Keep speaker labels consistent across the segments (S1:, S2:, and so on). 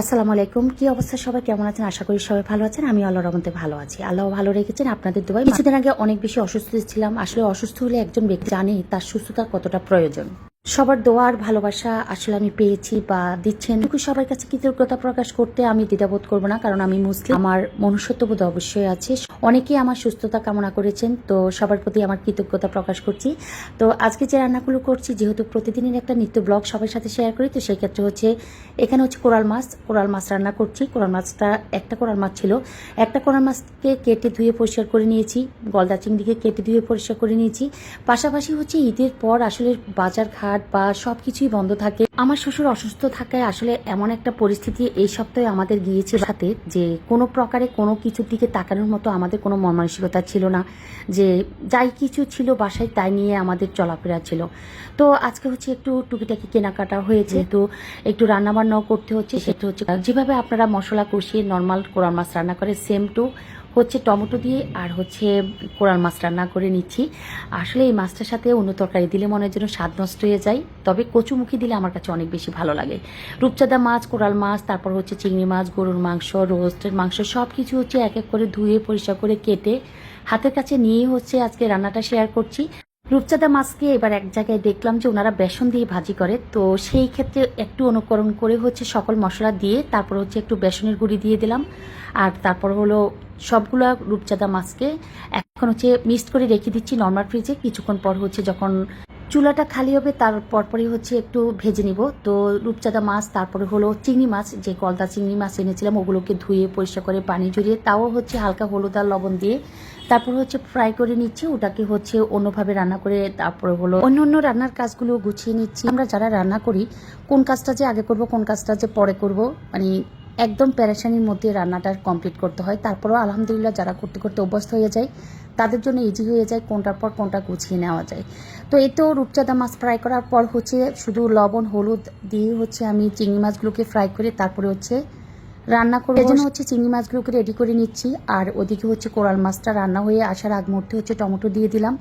S1: আসসালামু আলাইকুম। কি অবস্থা সবাই? কেমন আছেন? আশা করি সবাই ভালো আছেন। আমি আল্লাহর রহমতে ভালো আছি। আল্লাহ ভালো রেখেছেন আপনাদের দোয়াই কিছুদিন আগে অনেক বেশি অসুস্থ ছিলাম। আসলে অসুস্থ হলে একজন ব্যক্তি জানে তার সুস্থতা কতটা প্রয়োজন। সবার দোয়া আর ভালোবাসা আসলে আমি পেয়েছি বা দিচ্ছেন। সবার কাছে কৃতজ্ঞতা প্রকাশ করতে আমি দ্বিধাবোধ করব না, কারণ আমি মুসলিম। আমার মনুষ্যত্ববোধ অবশ্যই আছে। অনেকেই আমার সুস্থতা কামনা করেছেন, তো সবার প্রতি আমার কৃতজ্ঞতা প্রকাশ করছি। তো আজকে যে রান্নাগুলো করছি, যেহেতু প্রতিদিনের একটা নিত্য ব্লগ সবার সাথে শেয়ার করি, তো সেই ক্ষেত্রে হচ্ছে, এখানে হচ্ছে কোরাল মাছ। কোরাল মাছ রান্না করছি। কোরাল মাছটা, একটা কোরাল মাছ ছিল। একটা কোরাল মাছকে কেটে ধুয়ে পরিষ্কার করে নিয়েছি। গলদা চিংড়িকে কেটে ধুয়ে পরিষ্কার করে নিয়েছি। পাশাপাশি হচ্ছে ঈদের পর আসলে বাজার ঘাট বা সব কিছুই বন্ধ থাকে। আমার শ্বশুর অসুস্থ থাকায় আসলে এমন একটা পরিস্থিতি এই সপ্তাহে আমাদের গিয়েছে সাথে যে কোনো প্রকারে কোনো কিছুর দিকে তাকানোর মতো আমাদের কোনো মন মানসিকতা ছিল না, যে যাই কিছু ছিল বাসায় তাই নিয়ে আমাদের চলাফেরা ছিল। তো আজকে হচ্ছে একটু টুকিটাকি কেনাকাটা হয়েছে, তো একটু রান্নাবান্নাও করতে হচ্ছে, সেটা হচ্ছে যেভাবে আপনারা মশলা কষিয়ে নর্মাল কোরাল মাছ রান্না করে সেম টু হচ্ছে টমেটো দিয়ে আর হচ্ছে কোরাল মাছ রান্না করে নিচ্ছি। আসলে এই মাছটার সাথে অন্য তরকারি দিলে মনে হয় যেন স্বাদ নষ্ট হয়ে যায়। তবে কচুমুখী দিলে আমার কাছে অনেক বেশি ভালো লাগে। রূপচাঁদা মাছ, কোরাল মাছ, তারপর হচ্ছে চিংড়ি মাছ, গরুর মাংস রোস্টের মাংস সব কিছু হচ্ছে এক এক করে ধুয়ে, পরিষ্কার করে কেটে হাতের কাছে নিয়ে হচ্ছে আজকে রান্নাটা শেয়ার করছি। রূপচাঁদা মাছকে এবার এক জায়গায় দেখলাম যে ওনারা বেসন দিয়ে ভাজি করে। তো সেই ক্ষেত্রে একটু অনুকরণ করে হচ্ছে সকল মশলা দিয়ে তারপর হচ্ছে একটু বেসনের গুঁড়ি দিয়ে দিলাম। আর তারপর হলো সবগুলো রূপচাঁদা মাছকে এখন হচ্ছে মিক্সড করে রেখে দিচ্ছি নর্মাল ফ্রিজে কিছুক্ষণ পর হচ্ছে যখন চুলাটা খালি হবে, তার পরপরই হচ্ছে একটু ভেজে নিব। তো রূপচাঁদা মাছ, তারপরে হলো চিংড়ি মাছ, যে গলদা চিংড়ি মাছ এনেছিলাম, ওগুলোকে ধুয়ে পরিষ্কার করে পানি জড়িয়ে তাও হচ্ছে হালকা হলুদ আর লবণ দিয়ে তারপর হচ্ছে ফ্রাই করে নিচ্ছি। ওটাকে হচ্ছে অন্যভাবে রান্না করে তারপরে হলো অন্য অন্য রান্নার কাজগুলো গুছিয়ে নিচ্ছি। আমরা যারা রান্না করি, কোন কাজটা যে আগে করব, কোন কাজটা যে পরে করব মানে একদম প্যারেশানির মধ্যে রান্নাটা কমপ্লিট করতে হয়। তারপরেও আলহামদুলিল্লাহ যারা করতে করতে অভ্যস্ত হয়ে যায় তাদের জন্য ইজি হয়ে যায় কোনটার পর কোনটা গুছিয়ে নেওয়া যায়। তো তো রূপচাঁদা মাছ ফ্রাই করার পর হচ্ছে শুধু লবণ হলুদ দিয়ে হচ্ছে আমি চিংড়ি মাছগুলোকে ফ্রাই করে তারপরে হচ্ছে রান্না করব। এই জন্য হচ্ছে চিংড়ি মাছগুলোকে রেডি করে নিচ্ছি। আর ওদিকে হচ্ছে কোরাল মাছটা রান্না হয়ে আসার আগ মুহূর্তে হচ্ছে টমেটো দিয়ে দিলাম।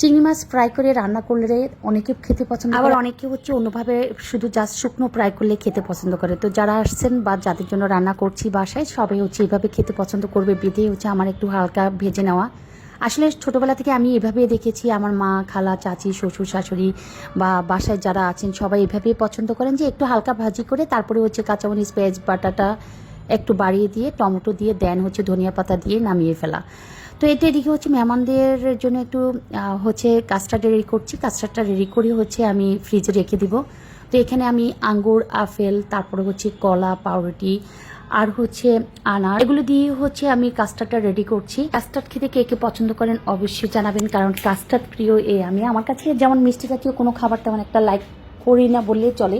S1: চিংড়ি মাছ ফ্রাই করে রান্না করলে অনেকে খেতে পছন্দ আবার অনেকে হচ্ছে অন্যভাবে শুধু জাস্ট শুকনো ফ্রাই করলে খেতে পছন্দ করে। তো যারা আসছেন বা যাদের জন্য রান্না করছি বাসায় সবাই হচ্ছে এইভাবে খেতে পছন্দ করবে। বেঁধে হচ্ছে আমার একটু হালকা ভেজে নেওয়া। আসলে ছোটোবেলা থেকে আমি এভাবে দেখেছি আমার মা খালা চাচি শ্বশুর শাশুড়ি বা বাসায় যারা আছেন সবাই এভাবেই পছন্দ করেন যে একটু হালকা ভাজি করে তারপরে হচ্ছে কাঁচামরিচ পেঁয়াজ বাটাটা একটু বাড়িয়ে দিয়ে টমেটো দিয়ে দেন হচ্ছে ধনিয়া পাতা দিয়ে নামিয়ে ফেলা। তো এটা এদিকে হচ্ছে মেহমানদের জন্য একটু হচ্ছে কাস্টার্ড রেডি করছি। কাস্টার্ডটা রেডি করে হচ্ছে আমি ফ্রিজে রেখে দিব। তো এখানে আমি আঙ্গুর, আপেল, তারপরে হচ্ছে কলা, পাউরুটি আর হচ্ছে আনার। এগুলো দিয়ে হচ্ছে আমি কাস্টার্ডটা রেডি করছি। কাস্টার্ড খেতে কে কে পছন্দ করেন অবশ্যই জানাবেন, কারণ কাস্টার্ড প্রিয় এ আমি। আমার কাছে যেমন মিষ্টি জাতীয় কোনো খাবার তেমন একটা লাইক করি না বললেই চলে।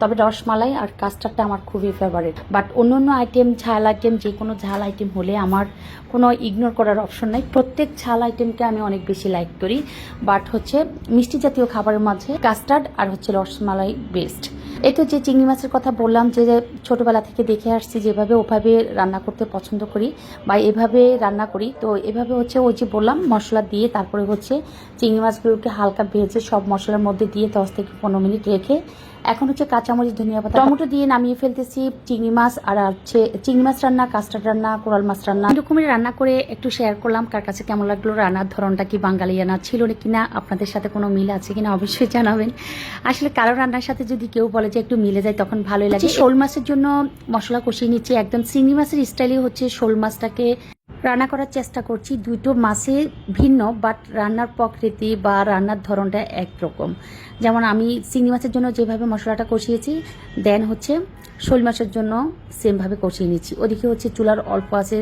S1: তবে রসমালাই আর কাস্টার্ডটা আমার খুবই ফেভারিট বাট অন্য অন্য আইটেম ঝাল আইটেম যে কোনো ঝাল আইটেম হলে আমার কোনো ইগনোর করার অপশন নাই। প্রত্যেক ঝাল আইটেমকে আমি অনেক বেশি লাইক করি। বাট হচ্ছে মিষ্টি জাতীয় খাবারের মাঝে কাস্টার্ড আর হচ্ছে রসমালাই বেস্ট এই তো যে চিংড়ি মাছের কথা বললাম, যে ছোটবেলা থেকে দেখে আসছি, যেভাবে ওভাবে রান্না করতে পছন্দ করি বা এভাবে রান্না করি, তো এভাবে হচ্ছে ওই যে বললাম, মশলা দিয়ে তারপরে হচ্ছে চিংড়ি মাছগুলোকে হালকা ভেজে সব মশলার মধ্যে দিয়ে দশ থেকে পনেরো মিনিট রেখে এখন হচ্ছে কাঁচামরিচ ধনিয়া পাতা টমেটো দিয়ে নামিয়ে ফেলতেছি চিংড়ি মাছ আর হচ্ছে চিংড়ি মাছ রান্না কাস্টার্ড রান্না কোরাল মাছ রান্না। এরকমই রান্না করে একটু শেয়ার করলাম কার কাছে কেমন লাগল রান্নার ধরনটা কি বাঙালিয়ানা ছিল কিনা আপনাদের সাথে কোনো মিল আছে কিনা অবশ্যই জানাবেন। আসলে কারও রান্নার সাথে যদি কেউ বলে যে একটু মিলে যায় তখন ভালোই লাগে। শোল মাছের জন্য মশলা কষিয়ে নিচ্ছি একদম চিংড়ি মাছের স্টাইলে হচ্ছে শোল মাছটাকে রান্না করার চেষ্টা করছি। দুটো মাসে ভিন্ন বাট রান্নার প্রকৃতি বা রান্নার ধরনটা একরকম। যেমন আমি চিংড়ি মাছের জন্য যেভাবে মশলাটা কষিয়েছি দেন হচ্ছে শোল মাছের জন্য সেমভাবে কষিয়ে নিচ্ছি। ওদিকে হচ্ছে চুলার অল্প আছে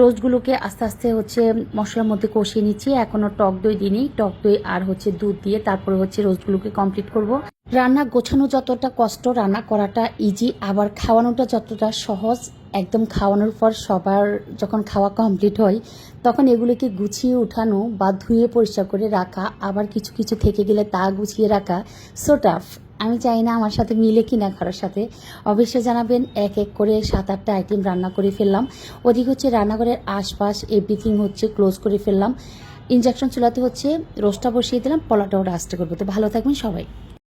S1: রোস্টগুলোকে আস্তে আস্তে হচ্ছে মশলার মধ্যে কষিয়ে নিচ্ছি। এখনও টক দই দিইনি। টক দই আর হচ্ছে দুধ দিয়ে তারপরে হচ্ছে রোস্টগুলোকে কমপ্লিট করব। রান্না গোছানো যতটা কষ্ট রান্না করাটা ইজি আবার খাওয়ানোটা যতটা সহজ, একদম খাওয়ানোর পর সবার যখন খাওয়া কমপ্লিট হয়, তখন এগুলোকে গুছিয়ে উঠানো বা ধুয়ে পরিষ্কার করে রাখা, আবার কিছু কিছু থেকে গেলে তা গুছিয়ে রাখা সো টাফ আমি চাই না আমার সাথে মিলে কিনা কারোর সাথে। অবশ্যই জানাবেন, এক এক করে সাত আটটা আইটেম রান্না করে ফেললাম। ওদিক হচ্ছে রান্নাঘরের আশপাশ এভরিথিং হচ্ছে ক্লোজ করে ফেললাম। ইঞ্জেকশন চুলাতে হচ্ছে রোস্টটা বসিয়ে দিলাম পলাটাও রাস্টে করব। তো ভালো থাকবেন সবাই।